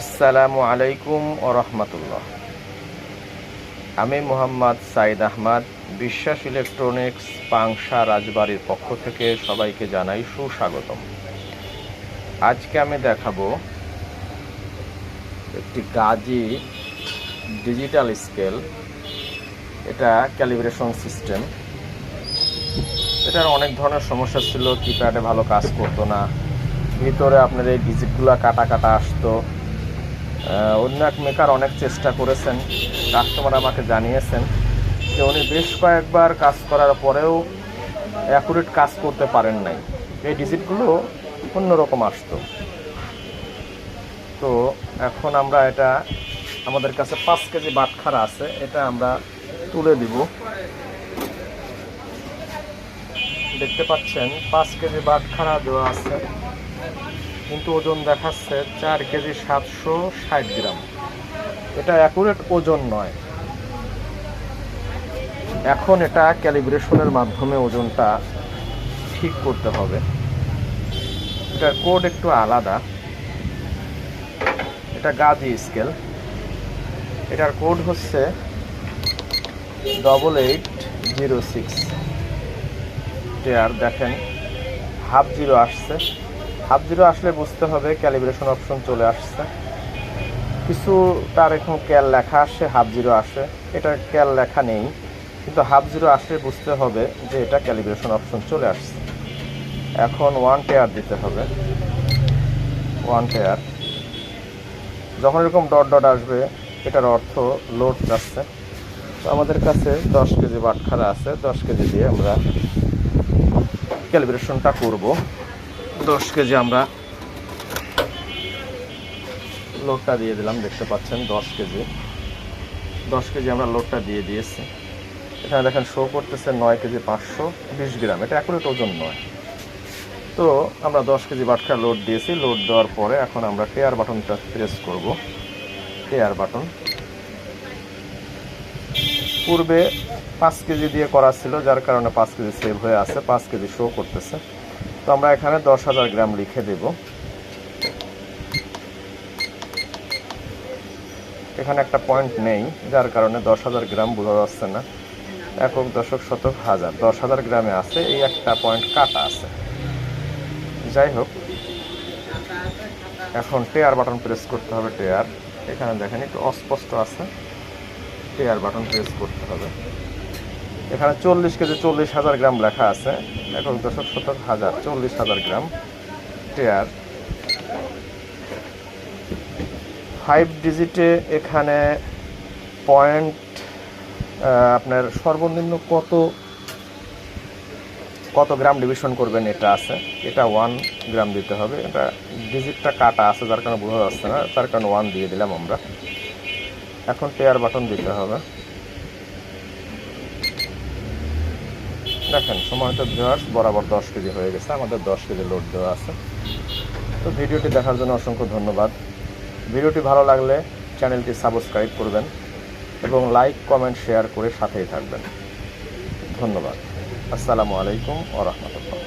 আসসালামু আলাইকুম ও রহমতুল্লাহ। আমি মোহাম্মদ সাইদ আহমদ, বিশ্বাস ইলেকট্রনিক্স, পাংশা রাজবাড়ির পক্ষ থেকে সবাইকে জানাই সুস্বাগতম। আজকে আমি দেখাবো একটি গাজি ডিজিটাল স্কেল। এটা ক্যালিব্রেশন সিস্টেম। এটার অনেক ধরনের সমস্যা ছিল, কিপ্যাডে ভালো কাজ করতো না। ভিতরে আপনার এই ডিজিটগুলো কাটা কাটা আসতো। অন্য এক মেকার অনেক চেষ্টা করেছেন কাস্টমার আমাকে জানিয়েছেন যে উনি বেশ কয়েকবার কাজ করার পরেও অ্যাকুরেট কাজ করতে পারেন নাই। এই ডিজিটগুলো অন্যরকম আসতো। তো এখন আমরা এটা আমাদের কাছে পাঁচ কেজি বাটখারা আছে, এটা আমরা তুলে দিব। দেখতে পাচ্ছেন, পাঁচ কেজি বাটখারা দেওয়া আছে। কিন্তু ওজন দেখাচ্ছে চার কেজি সাতশো ষাট গ্রাম। এটা অ্যাকুরেট ওজন নয়। এখন এটা ক্যালিব্রেশনের মাধ্যমে ওজনটা ঠিক করতে হবে। এটার কোড একটু আলাদা। এটা গাজি স্কেল এটার কোড হচ্ছে ডবল এইট জিরো সিক্স দেখেন হাফ জিরো আসছে। হাফ জিরো আসলে বুঝতে হবে ক্যালিব্রেশন অপশন চলে আসছে। কিছু তার এখন ক্যাল লেখা আসে হাফ জিরো আসে। এটা ক্যাল লেখা নেই, কিন্তু হাফ জিরো আসলে বুঝতে হবে যে এটা ক্যালিব্রেশন অপশন চলে আসছে। এখন ওয়ান টেয়ার দিতে হবে। ওয়ান টেয়ার যখন এরকম ডট ডট আসবে, এটার অর্থ লোড যাচ্ছে। তো আমাদের কাছে দশ কেজি বাটখারা আছে, দশ কেজি দিয়ে আমরা ক্যালিব্রেশনটা করব। দশ কেজি আমরা লোডটা দিয়ে দিলাম, দেখতে পাচ্ছেন, দশ কেজি। দশ কেজি আমরা লোডটা দিয়ে দিয়েছি। এখানে দেখেন শো করতেছে নয় কেজি পাঁচশো বিশ গ্রাম। এটা অ্যাকুরেট ওজন নয়। তো আমরা দশ কেজি বাটখারা লোড দিয়েছি। লোড দেওয়ার পরে এখন আমরা টেয়ার বাটনটা প্রেস করব। টেয়ার বাটন পূর্বে পাঁচ কেজি দিয়ে করা ছিল, যার কারণে পাঁচ কেজি সেভ হয়ে আছে। পাঁচ কেজি শো করতেছে। তো আমরা এখানে দশ হাজার গ্রাম লিখে দেব। এখানে একটা পয়েন্ট নেই, যার কারণে দশ হাজার গ্রাম বোঝা যাচ্ছে না। একক দশক শতক হাজার, দশ হাজার গ্রামে আছে, এই একটা পয়েন্ট কাটা আছে। যাই হোক, এখন টেয়ার বাটন প্রেস করতে হবে টেয়ার এখানে দেখেন একটু অস্পষ্ট আছে। টেয়ার বাটন প্রেস করতে হবে। এখানে চল্লিশ কেজি, চল্লিশ হাজার গ্রাম লেখা আছে। একক দশক শতক হাজার, চল্লিশ হাজার গ্রাম টেয়ার। ফাইভ ডিজিটে এখানে পয়েন্ট আপনার সর্বনিম্ন কত কত গ্রাম ডিভিশন করবেন এটা আছে। এটা ওয়ান গ্রাম দিতে হবে। এটা ডিজিটটা কাটা আছে, যার কারণে বোঝা যাচ্ছে না। তার কারণে ওয়ান দিয়ে দিলাম আমরা। এখন পেয়ার বাটন দিতে হবে। দেখেন সময়টা দেওয়ার বরাবর দশ কেজি হয়ে গেছে, আমাদের দশ কেজি লোড দেওয়া আছে। তো ভিডিওটি দেখার জন্য অসংখ্য ধন্যবাদ। ভিডিওটি ভালো লাগলে চ্যানেলটি সাবস্ক্রাইব করবেন এবং লাইক, কমেন্ট, শেয়ার করে সাথেই থাকবেন। ধন্যবাদ। আসসালামু আলাইকুম ও রহমতুল্লাহ।